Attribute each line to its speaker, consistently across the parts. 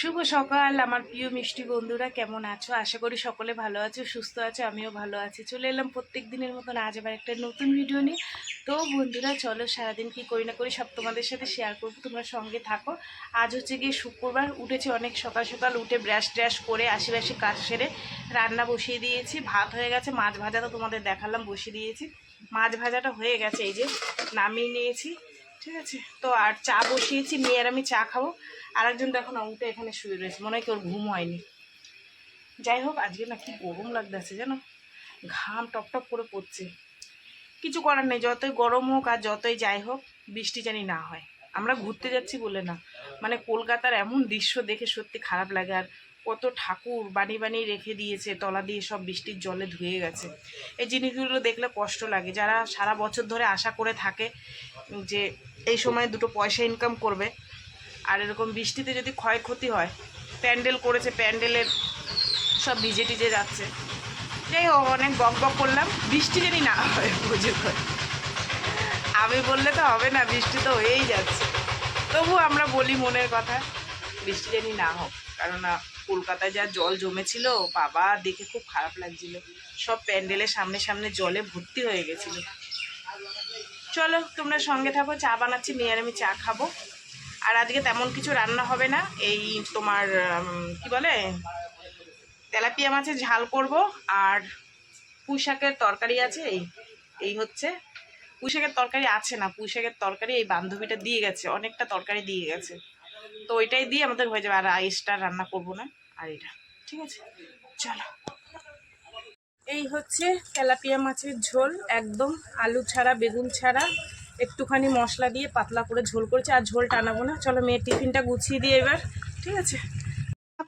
Speaker 1: শুভ সকাল, আমার প্রিয় মিষ্টি বন্ধুরা, কেমন আছো? আশা করি সকলে ভালো আছো, সুস্থ আছো, আমিও ভালো আছি। চলে এলাম প্রত্যেক দিনের মতন আজ আবার একটা নতুন ভিডিও নিয়ে। তো বন্ধুরা, চলো সারাদিন কি করি না করি সব তোমাদের সাথে শেয়ার করব, তোমরা সঙ্গে থাকো। আজ হচ্ছে গিয়ে শুক্রবার, উঠেছি অনেক সকাল সকাল, উঠে ব্রাশ ট্রাশ করে আশিবাসি কাজ সেরে রান্না বসিয়ে দিয়েছি। ভাত হয়ে গেছে, মাছ ভাজা তো তোমাদের দেখালাম, বসিয়ে দিয়েছি। মাছ ভাজাটা হয়ে গেছে, এই যে নামিয়ে নিয়েছি। ঠিক আছে? তো আর চা বসিয়েছি, মেয়ে আর আমি চা খাব। আর একজন দেখো না উঠে এখানে শুয়ে রয়েছে। মনে হয় কি ওর ঘুম হয়নি। যাই হোক, আজকে না কি গরম লাগতেছে জানো? ঘাম টপ টপ করে পড়ছে। কিছু করার নেই, যতই গরম হোক আর যতই যাই হোক, বৃষ্টি জানি না হয়। আমরা ঘুরতে যাচ্ছি বলে না। মানে কলকাতার এমন দৃশ্য দেখে সত্যি খারাপ লাগে। আর কত ঠাকুর বানি বানিয়ে রেখে দিয়েছে, তলা দিয়ে সব বৃষ্টির জলে ধুয়ে গেছে। এই জিনিসগুলো দেখলে কষ্ট লাগে। যারা সারা বছর ধরে আশা করে থাকে যে এই সময় দুটো পয়সা ইনকাম করবে, আর এরকম বৃষ্টিতে যদি ক্ষয়ক্ষতি হয়, প্যান্ডেল করেছে, প্যান্ডেলের সব ভিজে টিজে যাচ্ছে। যাই হোক, অনেক বক বক করলাম। বৃষ্টি জানি না হয়, বুঝে আমি বললে তো হবে না, বৃষ্টি তো হয়েই যাচ্ছে। তবু আমরা বলি মনের কথা, বৃষ্টি জানি না হোক কারণ কলকাতায় যা জল জমেছিল, বাবা দেখে খুব খারাপ লাগছিল। সব প্যান্ডেলের সামনে সামনে জলে ভর্তি হয়ে গেছিল। চলো, তোমরা সঙ্গে থাকো, চা বানাচ্ছি, মেয়ে আর আমি চা খাব। আর আজকে তেমন কিছু রান্না হবে না, এই তোমার কি বলে? তেলাপিয়া মাছের ঝাল করব, আর পুঁই শাকের তরকারি আছে, এই এই হচ্ছে। পুঁই শাকের তরকারি আছে না পুঁই শাকের তরকারি এই বান্ধবীটা দিয়ে গেছে, অনেকটা তরকারি দিয়ে গেছে। তো ওইটাই দিয়ে আমাদের হয়ে যাবে, আর রাইসটা রান্না করব না। আর এটা ঠিক আছে? চলো। এই হচ্ছে তেলাপিয়া মাছের ঝোল, একদম আলু ছাড়া, বেগুন ছাড়া। একটুখানি মশলা দিয়ে পাতলা করে ঝোল করেছি, আর ঝোল টানাবো না। চলো মেয়ের টিফিনটা গুছিয়ে দিয়ে এবার। ঠিক আছে?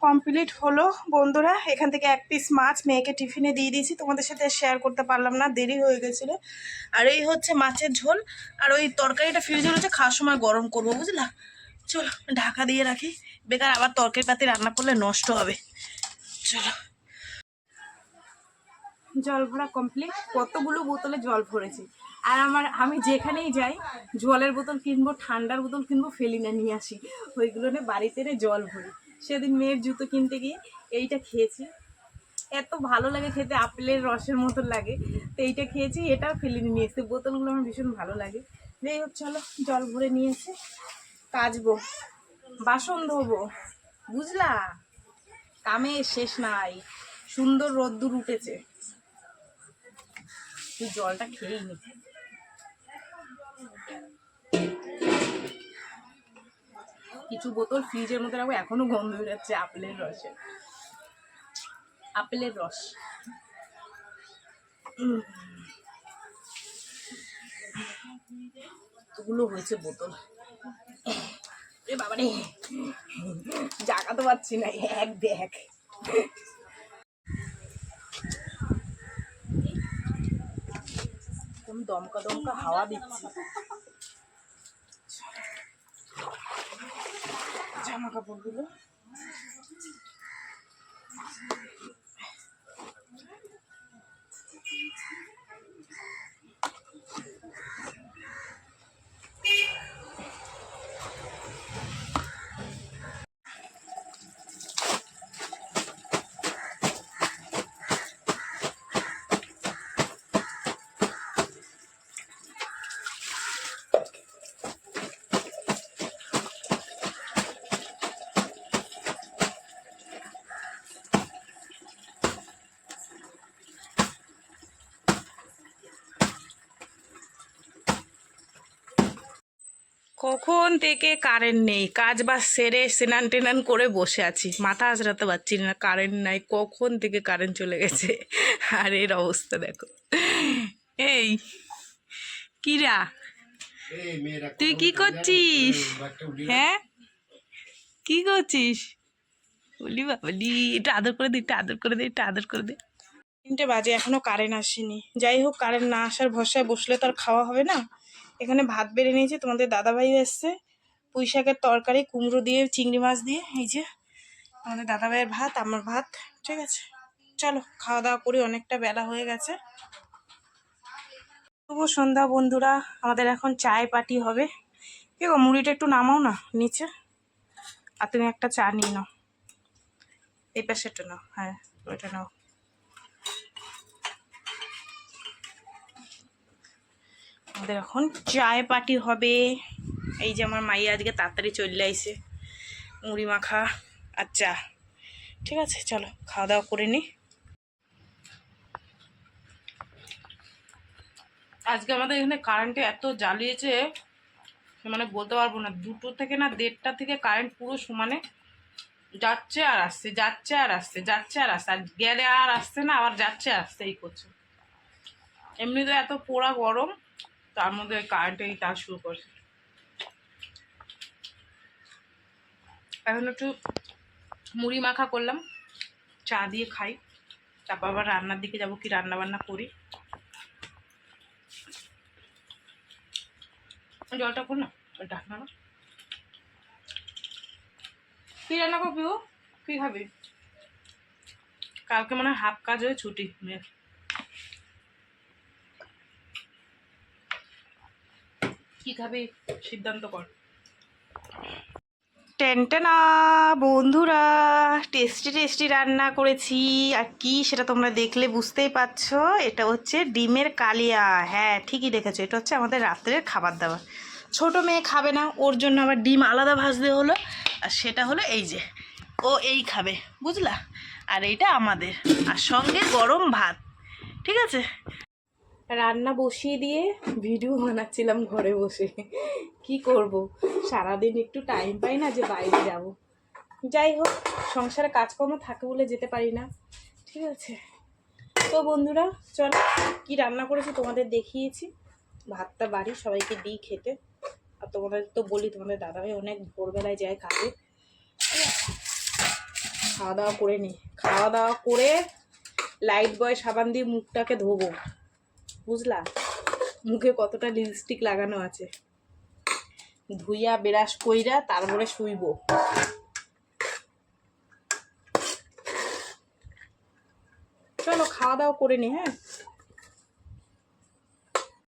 Speaker 1: কমপ্লিট হলো। বন্ধুরা, এখান থেকে এক পিস মাছ মেয়েকে টিফিনে দিয়ে দিয়েছি। তোমাদের সাথে শেয়ার করতে পারলাম না, দেরি হয়ে গেছিল। আর এই হচ্ছে মাছের ঝোল। আর ওই তরকারিটা ফ্রিজে রয়েছে, খাওয়ার সময় গরম করব, বুঝলা? চলো, ঢাকা দিয়ে রাখি। বেকার আবার তরকারি পাতি রান্না করলে নষ্ট হবে। চলো। জল ভরা কমপ্লিট কতগুলো বোতলে জল ভরেছি। আর আমার, আমি যেখানেই যাই, জলের বোতল কিনবো, ঠান্ডার বোতল কিনবো ফেলি না নিয়ে আসি। ওইগুলো নিয়ে বাড়িতে জল ভরি। সেদিন মেয়ের জুতো কিনতে গিয়ে এইটা খেয়েছি। এত ভালো লাগে খেতে, আপেলের রসের মতো লাগে। তো এইটা খেয়েছি, এটাও ফেলে নিয়ে এসেছি বোতলগুলো আমার ভীষণ ভালো লাগে। যাই হোক, চলো, জল ভরে নিয়ে এসে কাচবো, বাসন ধোবো, বুঝলা? কামে শেষ নাই, সুন্দর রোদ্দুর উঠেছে। তুই জলটা খেয়েই নি। কিছু বোতল ফ্রিজের মধ্যে রাখব, এখনও গন্ধ বেরোচ্ছে আপেলের রসে। আপেলের রস। উম। এতগুলো হয়েছে বোতল। বাবা রে। জাগাতে পারছি না এক দেখ। দমকা দমকা হাওয়া দিচ্ছে। জামা কাপড়গুলো কখন থেকে কারেন্ট নেই? কাজ বাজ সেরে স্নান টেনান করে বসে আছি। মাথা আজরাতে পারছি না কারেন্ট নাই। কখন থেকে কারেন্ট চলে গেছে? আর এর অবস্থা দেখো। এই কিরা? তুই কি করছিস? হ্যাঁ? কি করছিস? বলি বাবলি এটা আদর করে দে একটু আদর করে দে একটু আদর করে দে। তিনটে বাজে এখনও কারেন্ট আসেনি। যাই হোক কারেন্ট না আসার ভরসায় বসলে তো আর খাওয়া হবে না। এখানে ভাত বেড়ে নিয়েছে, তোমাদের দাদাভাইও এসছে। পুঁই শাকের তরকারি, কুমড়ো দিয়ে, চিংড়ি মাছ দিয়ে, এই যে আমাদের দাদাভাইয়ের ভাত, আমার ভাত, ঠিক আছে? চলো খাওয়া দাওয়া করি, অনেকটা বেলা হয়ে গেছে। শুভ সন্ধ্যা বন্ধুরা, আমাদের এখন চায় পাটি হবে। কি গো, মুড়িটা একটু নামাও না, নিচে। আর তুমি একটা চা নিয়ে নাও। এই পাশেটা নাও হ্যাঁ ওইটা নাও। আমাদের এখন চায় পাটি হবে। এই যে আমার মাই আজকে তাড়াতাড়ি চলে আইছে। মুড়ি মাখা। আর চা ঠিক আছে, চলো, খাওয়া দাওয়া করে নি। আজকে আমাদের এখানে কারেন্টে এত জ্বালিয়েছে মানে বলতে পারব না, দুটো থেকে না দেড়টা থেকে কারেন্ট পুরো সমানে যাচ্ছে আর আসছে, যাচ্ছে আর আসছে, যাচ্ছে আর আসছে। আর গেলে আর আসছে না, আবার যাচ্ছে আসছে, এই করছে। এমনিতে এত পোড়া গরম তার মধ্যে কারেন্টে এই কাজ শুরু করছে। এখন একটু মুড়ি মাখা করলাম, চা দিয়ে খাই, তারপর আবার রান্নার দিকে যাব, কি রান্না বান্না করি। জলটা কর না? ওটা না কি রান্না করবি ও কি খাবি? কালকে মানে হাফ কাজ হয়ে ছুটি, মেয়ের। কি খাবি সিদ্ধান্ত কর? টেনটেনা বন্ধুরা, টেস্টি টেস্টি রান্না করেছি। আর কি সেটা তোমরা দেখলে বুঝতেই পারছ, এটা হচ্ছে ডিমের কালিয়া। হ্যাঁ ঠিকই দেখেছ, এটা হচ্ছে আমাদের রাত্রের খাবার দাবার। ছোট মেয়ে খাবে না, ওর জন্য আবার ডিম আলাদা ভাজতে হলো। আর সেটা হলো এই যে, ও এই খাবে, বুঝলা? আর এইটা আমাদের। আর সঙ্গে গরম ভাত, ঠিক আছে? রান্না বসিয়ে দিয়ে ভিডিও বানাচ্ছিলাম ঘরে বসে। কি করব? সারাদিন একটু টাইম পাই না যে বাইরে যাব। যাই হোক, সংসারে কাজকর্ম থাকে বলে যেতে পারি না। ঠিক আছে? তো বন্ধুরা, চলো, কি রান্না করেছি তোমাদের দেখিয়েছি। ভাতটা বাড়ি, সবাইকে দিই খেতে। আর তোমাদের তো বলি, তোমাদের দাদাভাই অনেক ভোরবেলায় যায় কাজে। খাওয়া দাওয়া করে নি। খাওয়া দাওয়া করে লাইট বয় সাবান দিয়ে মুখটাকে ধোবো। বুঝলা? মুখে কতটা লিপস্টিক লাগানো আছে। ধুইয়া বেরাস কইরা তারপরে শুইব। চলো, খাওয়া দাওয়া করে নি হ্যাঁ?